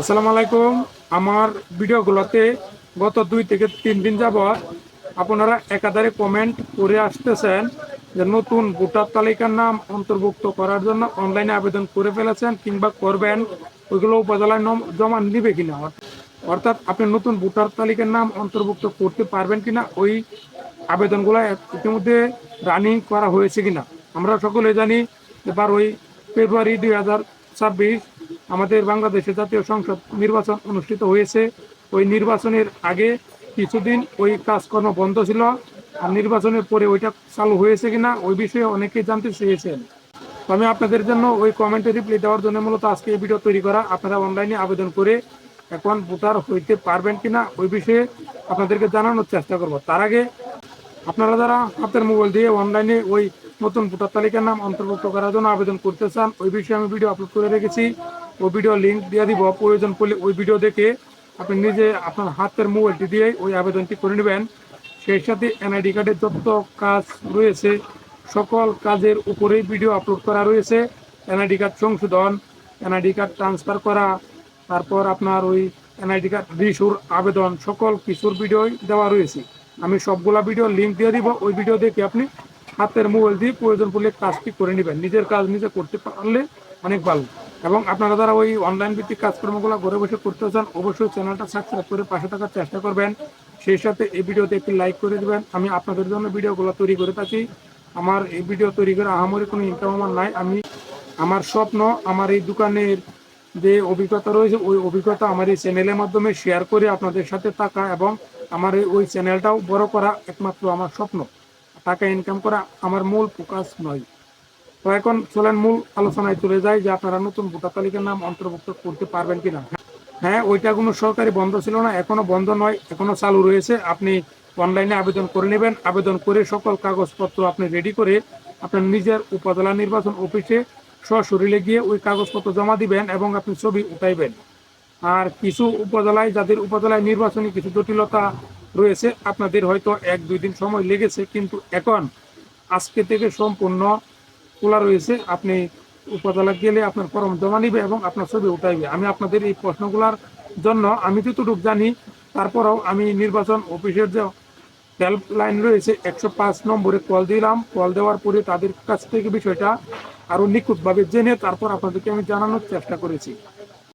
আসসালামু আলাইকুম। আমার ভিডিওগুলোতে গত দুই থেকে তিন দিন যাবৎ আপনারা একাধারে কমেন্ট করে আসতেছেন যে নতুন ভোটার তালিকার নাম অন্তর্ভুক্ত করার জন্য অনলাইনে আবেদন করে ফেলেছেন কিংবা করবেন, ওইগুলো উপজেলায় জমা নিবে কিনা? অর্থাৎ আপনি নতুন ভোটার তালিকার নাম অন্তর্ভুক্ত করতে পারবেন কিনা, ওই আবেদনগুলো ইতিমধ্যে রানিং করা হয়েছে কিনা? আমরা সকলে জানি এবার ওই ফেব্রুয়ারি দুই হাজার ছাব্বিশ আমাদের বাংলাদেশের জাতীয় সংসদ নির্বাচন অনুষ্ঠিত হয়েছে। ওই নির্বাচনের আগে কিছুদিন ওই কাজকর্ম বন্ধ ছিল। আর নির্বাচনের পরে ওইটা চালু হয়েছে কিনা ওই বিষয়ে অনেকেই জানতে চেয়েছেন। আমি আপনাদের জন্য ওই কমেন্টে রিপ্লাই দেওয়ার জন্য মূলত আজকে এই ভিডিও তৈরি করা। আপনারা অনলাইনে আবেদন করে এখন ভোটার হইতে পারবেন কিনা ওই বিষয়ে আপনাদেরকে জানানোর চেষ্টা করব। তার আগে আপনারা যারা হাতের মোবাইল দিয়ে অনলাইনে ওই নতুন ভোটার তালিকার নাম অন্তর্ভুক্ত করার জন্য আবেদন করতে চান, ওই বিষয়ে আমি ভিডিও আপলোড করে রেখেছি। ওই ভিডিও লিঙ্ক দিয়ে দিব। প্রয়োজন পড়লে ওই ভিডিও দেখে আপনি নিজে আপনার হাতের মোবাইলটি দিয়ে ওই আবেদনটি করে নেবেন। সেই সাথে এনআইডি কার্ডের যত কাজ রয়েছে, সকল কাজের উপরেই ভিডিও আপলোড করা রয়েছে। এনআইডি কার্ড সংশোধন, এনআইডি কার্ড ট্রান্সফার করা, তারপর আপনার ওই এনআইডি কার্ড রিসুর আবেদন, সকল কিছুর ভিডিও দেওয়া রয়েছে। আমি সবগুলা ভিডিও লিঙ্ক দিয়ে দিব। ওই ভিডিও দেখে আপনি হাতের মোবাইল দিয়ে প্রয়োজন পড়লে কাজটি করে নেবেন। নিজের কাজ নিজে করতে পারলে অনেক ভালো। এবং আপনারা যারা ওই অনলাইন ভিত্তিক কাজকর্মগুলো ঘরে বসে করতে চান, অবশ্যই চ্যানেলটা সাবস্ক্রাইব করে পাশে থাকার চেষ্টা করবেন। সেই সাথে এই ভিডিওতে একটি লাইক করে দেবেন। আমি আপনাদের জন্য ভিডিওগুলো তৈরি করে থাকি। আমার এই ভিডিও তৈরি করে আহামরি কোনো ইনকাম আমার নাই। আমি আমার স্বপ্ন, আমার এই দোকানের যে অভিজ্ঞতা রয়েছে, ওই অভিজ্ঞতা আমার এই চ্যানেলের মাধ্যমে শেয়ার করে আপনাদের সাথে থাকা এবং আমার এই ওই চ্যানেলটাও বড় করা একমাত্র আমার স্বপ্ন। টাকা ইনকাম করা আমার মূল ফোকাস নয়। তো এখন চলেন, মূল আলোচনায় চলে যাই যে আপনারা নতুন ভোটার তালিকার নাম অন্তর্ভুক্ত করতে পারবেন কিনা। হ্যাঁ ওইটা কোনো সরকারি বন্ধ ছিল না, এখনও বন্ধ নয়, এখনও চালু রয়েছে। আপনি অনলাইনে আবেদন করে নেবেন। আবেদন করে সকল কাগজপত্র আপনি রেডি করে আপনার নিজের উপজেলা নির্বাচন অফিসে সশরীরে গিয়ে ওই কাগজপত্র জমা দিবেন এবং আপনি ছবি উঠাইবেন। আর কিছু উপজেলায়, যাদের উপজেলায় নির্বাচনী কিছু জটিলতা রয়েছে, আপনাদের হয়তো এক দুই দিন সময় লেগেছে, কিন্তু এখন আজকে থেকে সম্পূর্ণ খোলা রয়েছে, আপনি উপজেলা গেলে আপনার ফর্ম জমা নিবে এবং আপনার ছবি উঠাইবে। আমি আপনাদের এই প্রশ্নগুলার জন্য আমি যতটুক জানি, তারপরেও আমি নির্বাচন অফিসের যে হেল্পলাইন রয়েছে, একশো পাঁচ নম্বরে কল দিলাম। কল দেওয়ার পরে তাদের কাছ থেকে বিষয়টা আরও নিখুঁতভাবে জেনে তারপর আপনাদেরকে আমি জানানোর চেষ্টা করেছি।